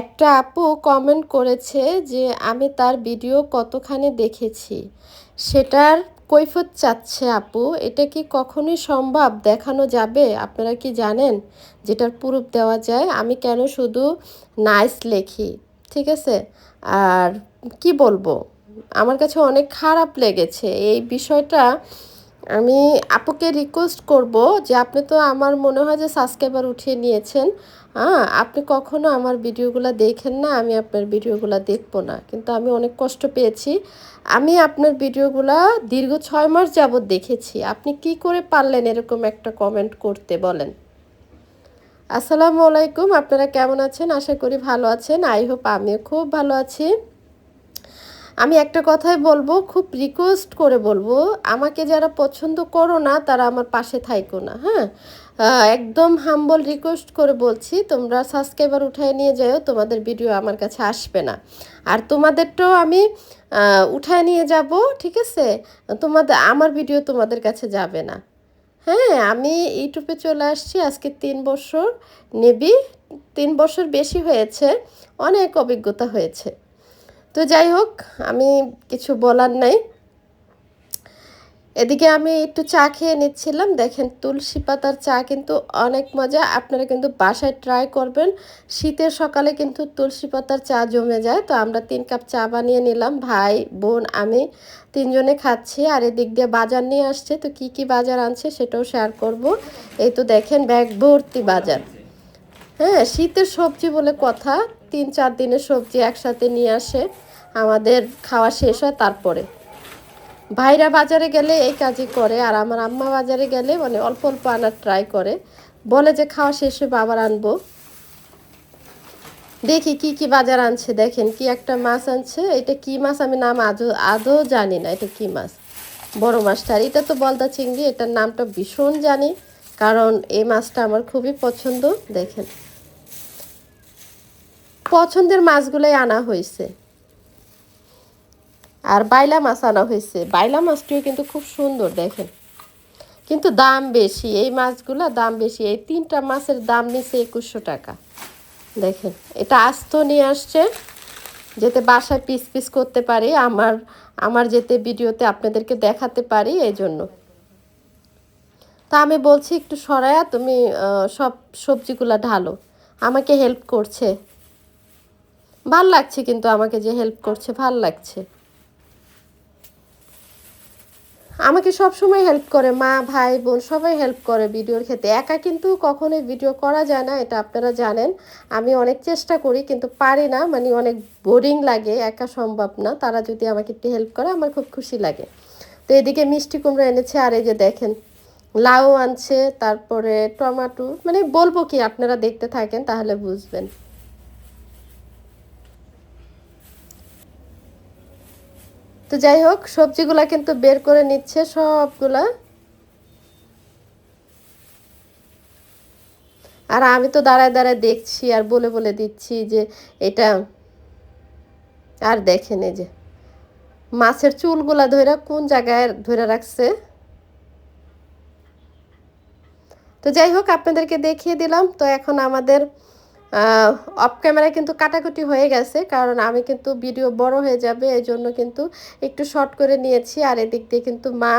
একটা আপু কমেন্ট করেছে যে, আমি তার ভিডিও কতখানি দেখেছি? সেটার কৈফত চাচ্ছে আপু। এটা কি কখনোই সম্ভব? দেখানো যাবে? আপনারা কি জানেন? যেটার প্রুফ দেওয়া যায়, আমি কেন শুধু নাইস লেখি? ঠিক আছে? আর কি বলব? আমার কাছে অনেক খারাপ লেগেছে। এই বিষয়টা আমি আপুকে রিকোয়েস্ট করব যে, আপনি তো আমার মনে হয় যে সাবস্ক্রাইবার উঠিয়ে নিয়েছেন। হ্যাঁ আপনি কখনো আমার ভিডিওগুলো দেখেন না, আমি আপনার ভিডিওগুলো দেখব না। কিন্তু আমি অনেক কষ্ট পেয়েছি। আমি আপনার ভিডিওগুলো দীর্ঘ ছয় মাস যাবৎ দেখেছি। আপনি কি করে পারলেন এরকম একটা কমেন্ট করতে, বলেন? আসসালামু আলাইকুম, আপনারা কেমন আছেন? আশা করি ভালো আছেন। আই হোপ আমিও খুব ভালো আছি। আমি একটা কথাই বলব, খুব রিকোয়েস্ট করে বলব, আমাকে যারা পছন্দ করো না, তারা আমার পাশে থাইকো না হ্যাঁ? একদম হাম্বল রিকোয়েস্ট করে বলছি, তোমরা সাবস্ক্রাইবার উঠায় নিয়ে যাও তোমাদের ভিডিও আমার কাছে আসবে না। আর তোমাদেরটাও আমি উঠায় নিয়ে যাব, ঠিক আছে? তোমাদের, আমার ভিডিও তোমাদের কাছে যাবে না। হ্যাঁ আমি ইউটিউবে চলে আসছি, আজকে তিন বছর, নেবি, তিন বছর বেশি হয়েছে, অনেক অভিজ্ঞতা হয়েছে। তো যাই হোক, আমি কিছু বলার নাই। এদিকে আমি একটু চা খেয়ে নিচ্ছিলাম। দেখেন তুলসী পাতার চা কিন্তু অনেক মজা। আপনারা কিন্তু বাসায় ট্রাই করবেন। শীতের সকালে কিন্তু তুলসী পাতার চা জমে যায়। তো আমরা তিন কাপ চা বানিয়ে নিলাম। ভাই, বোন, আমি তিনজনে খাচ্ছি আর এদিক দিয়ে বাজার নিয়ে আসছে। তো কি কি বাজার আনছে সেটাও শেয়ার করব। এই তো দেখেন ব্যাগ ভর্তি বাজার। হ্যাঁ শীতের সবজি বলে কথা। তিন চার দিনের সবজি একসাথে নিয়ে আসে, আমাদের খাওয়া শেষ হয় তারপরে। ভাইরা বাজারে গেলে এই কাজই করে, আর আমার আম্মা বাজারে গেলে মানে অল্প অল্প আনার ট্রাই করে। বলে যে খাওয়া শেষ হয়ে আবার আনব। দেখি কি কি বাজার আনছে, দেখেন কি একটা মাছ আনছে, এটা কি মাছ আমি নাম আদৌ আদৌ জানি না এটা কি মাছ। বড় মাছটা, আর এটা তো বলদা চিংড়ি, এটার নামটা ভীষণ জানি, কারণ এই মাছটা আমার খুবই পছন্দ, দেখেন। পছন্দের মাছগুলোই আনা হয়েছে। আর বাইলা মাছ আনা হয়েছে। বাইলা মাছটিও কিন্তু খুব সুন্দর, দেখেন। কিন্তু দাম বেশি। এই মাছগুলো দাম বেশি। এই তিনটা মাছের দাম নিচ্ছে একুশশো টাকা। দেখেন, এটা আস্ত নিয়ে আসছে। যেতে বাসায় পিস পিস করতে পারি। আমার আমার যেতে ভিডিওতে আপনাদেরকে দেখাতে পারি এই জন্য তা আমি বলছি একটু সরায়া, তুমি সব সবজিগুলো ঢালো। আমাকে হেল্প করছে। ভালো লাগছে কিন্তু আমাকে যে হেল্প করছে, ভালো লাগছে। আমাকে সব সময় হেল্প করে, মা, ভাই, বোন, সবাই হেল্প করে ভিডিওর ক্ষেত্রে। একা কিন্তু কখনোই ভিডিও করা যায় না, এটা আপনারা জানেন। আমি অনেক চেষ্টা করি, কিন্তু পারি না মানে অনেক বোরিং লাগে, একা সম্ভব না। তারা যদি আমাকে একটু হেল্প করে, আমার খুব খুশি লাগে। তো এদিকে মিষ্টি কুমড়ো এনেছে, আর এই যে দেখেন, লাউ আনছে, তারপরে টমাটো মানে বলব কি, আপনারা দেখতে থাকেন, তাহলে বুঝবেন। তো যাই হোক, সবজিগুলা কিন্তু বের করে নিচ্ছে সবগুলা। আর আমি তো দাঁড়ায় দাঁড়ায় দেখছি আর বলে বলে দিচ্ছি যে এটা আর দেখেন এই যে, মাছের চুলগুলা ধরে কোন জায়গায় ধরে রাখছে? তো যাই হোক, আপনাদেরকে দেখিয়ে দিলাম। তো এখন আমাদের অফ ক্যামেরায় কিন্তু কাটাকুটি হয়ে গেছে, কারণ আমি কিন্তু ভিডিও বড় হয়ে যাবে, এই জন্য কিন্তু একটু শর্ট করে নিয়েছি। আর এদিক দিয়ে কিন্তু মা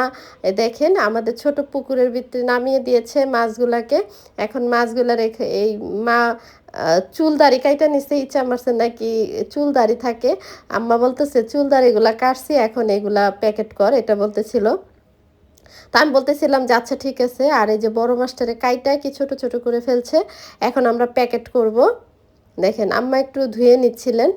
দেখেন, আমাদের ছোট পুকুরের ভিতরে নামিয়ে দিয়েছে মাছগুলাকে। এখন মাছগুলা রেখে, এই মা চুল দাড়ি কাইটা নিচে ইচ্ছা মারছে নাকি চুল দাড়ি থাকে। আম্মা বলতেছে চুল দাড়িগুলা কাটছি, এখন এগুলা প্যাকেট কর, এটা বলতেছিল। তা আমি বলতেছিলাম যে আচ্ছা ঠিক আছে। আর এই যে বড় মাছটারে কাইটা কি ছোট ছোট করে ফেলছে, এখন আমরা প্যাকেট করব। দেখেন, আম্মা একটু ধুয়ে নিচ্ছিলেন।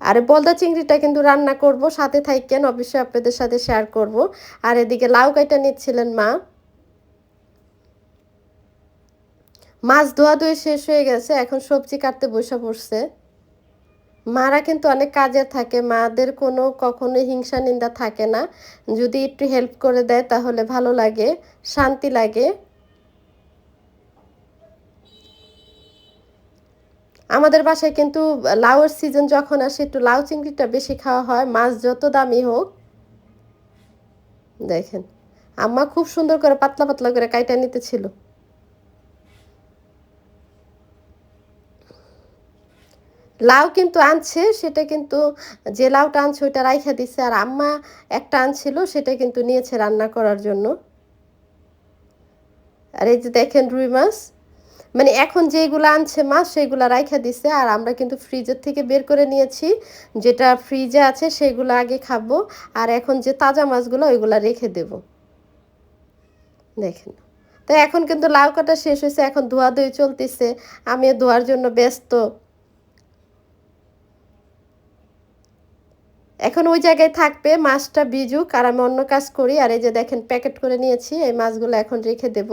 আর, বলদা চিংড়িটা কিন্তু রান্না করব, সাথে থাকেন অবশ্যই আপনাদের সাথে শেয়ার করব। আর এদিকে লাউ কাইটা নিচ্ছিলেন মা। মাছ ধোয়া ধুয়ে শেষ হয়ে গেছে, এখন সবজি কাটতে বসে পড়ছে। মারা কিন্তু অনেক কাজে থাকে। মাদের কোনো কখনো হিংসা নিন্দা থাকে না। যদি একটু হেল্প করে দেয় তাহলে ভালো লাগে, শান্তি লাগে। আমাদের বাসায় কিন্তু লাউয়ের সিজন যখন আসে একটু লাউ চিংড়িটা বেশি খাওয়া হয়, মাছ যত দামি হোক। দেখেন, আম্মা খুব সুন্দর করে পাতলা পাতলা করে কাইটা নিতে লাউ কিন্তু আনছে, সেটা কিন্তু যে লাউটা আনছে ওইটা রাইখা দিছে। আর আম্মা একটা আনছিল, সেটা কিন্তু নিয়েছে রান্না করার জন্য। আর এই যে দেখেন রুই মাছ মানে এখন যেগুলো আনছে মাছ সেগুলো রাইখা দিছে। আর আমরা কিন্তু ফ্রিজের থেকে বের করে নিয়েছি, যেটা ফ্রিজে আছে সেগুলো আগে খাব। আর এখন যে তাজা মাছগুলো, ওইগুলো রেখে দেব। দেখেন। তো এখন কিন্তু লাউ কাটা শেষ হয়েছে, এখন ধোয়া ধুই চলতেছে। আমি ধোয়ার জন্য ব্যস্ত। এখন ওই জায়গায় থাকবে, মাছটা বিজুক আর আমি অন্য কাজ করি। আর এই যে দেখেন, প্যাকেট করে নিয়েছি, এই মাছগুলো এখন রেখে দেব।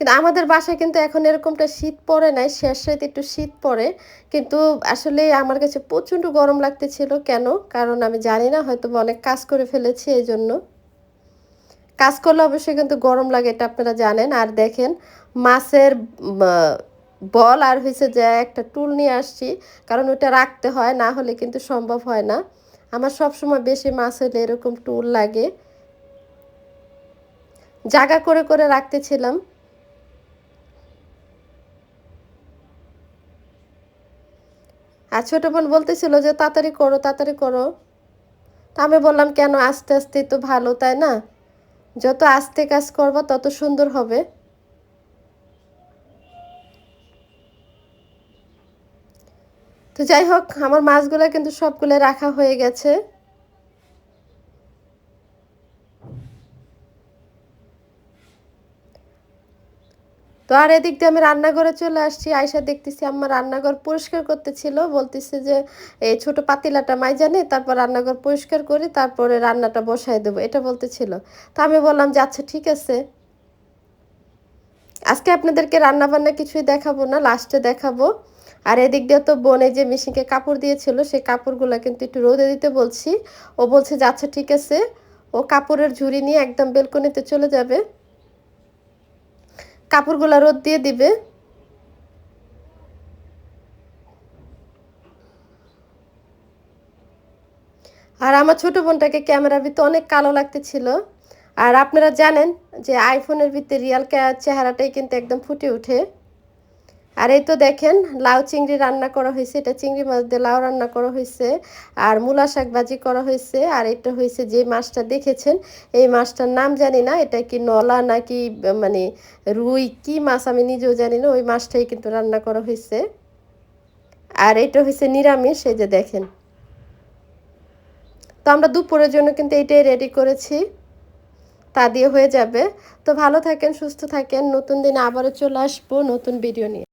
কিন্তু আমাদের বাসায় কিন্তু এখন এরকমটা শীত পড়ে নাই, শেষ রাতে একটু শীত পড়ে। কিন্তু আসলে আমার কাছে প্রচণ্ড গরম লাগতেছিল। কেন? কারণ আমি জানি না হয়তো অনেক কাজ করে ফেলেছি এই জন্য। কাজ করলে অবশ্যই কিন্তু গরম লাগে, এটা আপনারা জানেন। আর দেখেন, মাছের বল আর হয়েছে যে একটা টুল নিয়ে আসছি, কারণ ওটা রাখতে হয়, না হলে কিন্তু সম্ভব হয় না। আমার সব সময় বেশি মাছ হলে এরকম টুল লাগে। জাগা করে করে রাখতেছিলাম। আর ছোটো বোন বলতেছিল যে, তাড়াতাড়ি করো তাড়াতাড়ি করো। তা আমি বললাম, কেন? আস্তে আস্তে তো ভালো, তাই না? যত আস্তে কাজ করব, তত সুন্দর হবে। তো যাই হোক, আমার মাছগুলো কিন্তু সবগুলো রাখা হয়ে গেছে। তো আর এদিক দিয়ে আমি রান্নাঘরে চলে আসছি। আয়সা দেখতেছি আমার রান্নাঘর পরিষ্কার করতেছিল। বলতেছে যে এই ছোট পাতিলাটা মাই জানে তারপর রান্নাঘর পরিষ্কার করি, তারপরে রান্নাটা বসাই দেবো। এটা বলতেছিল। তো আমি বললাম যে আচ্ছা ঠিক আছে। আজকে আপনাদেরকে রান্না বান্না কিছুই দেখাবো না লাস্টে দেখাবো। আর এদিক দিয়ে তো বোনে যে মেশিনকে কাপড় দিয়েছিল সেই কাপড়গুলো কিন্তু একটু রোদে দিতে বলছি। ও বলছে, যে আচ্ছা ঠিক আছে। ও কাপড়ের ঝুড়ি নিয়ে একদম বেলকনিতে চলে যাবে। কাপড়গুলো রোদ দিয়ে দিবে। আর আমার ছোট বোনটাকে ক্যামেরার ভিতরে অনেক কালো লাগতেছিল। আর আপনারা জানেন যে আইফোনের ভিতরে রিয়াল চেহারাটাই কিন্তু একদম ফুটে ওঠে। আর এই তো দেখেন, লাউ চিংড়ি রান্না করা হয়েছে, এটা চিংড়ি মাছ দিয়ে লাউ রান্না করা হয়েছে, আর মূলা শাক ভাজি করা হয়েছে, আর এটা হয়েছে যে মাছটা দেখেছেন, এই মাছটার নাম জানি না, এটা কি নলা নাকি মানে রুই, কি মাছ আমি নিজেও জানি না, ওই মাছটাই কিন্তু রান্না করা হয়েছে। আর এটা হয়েছে নিরামিষ, এই যে দেখেন। তো আমরা দুপুরের জন্য কিন্তু এইটাই রেডি করেছি। তা দিয়ে হয়ে যাবে। তো ভালো থাকেন, সুস্থ থাকেন। নতুন দিনে আবারও চলে আসব নতুন ভিডিও নিয়ে।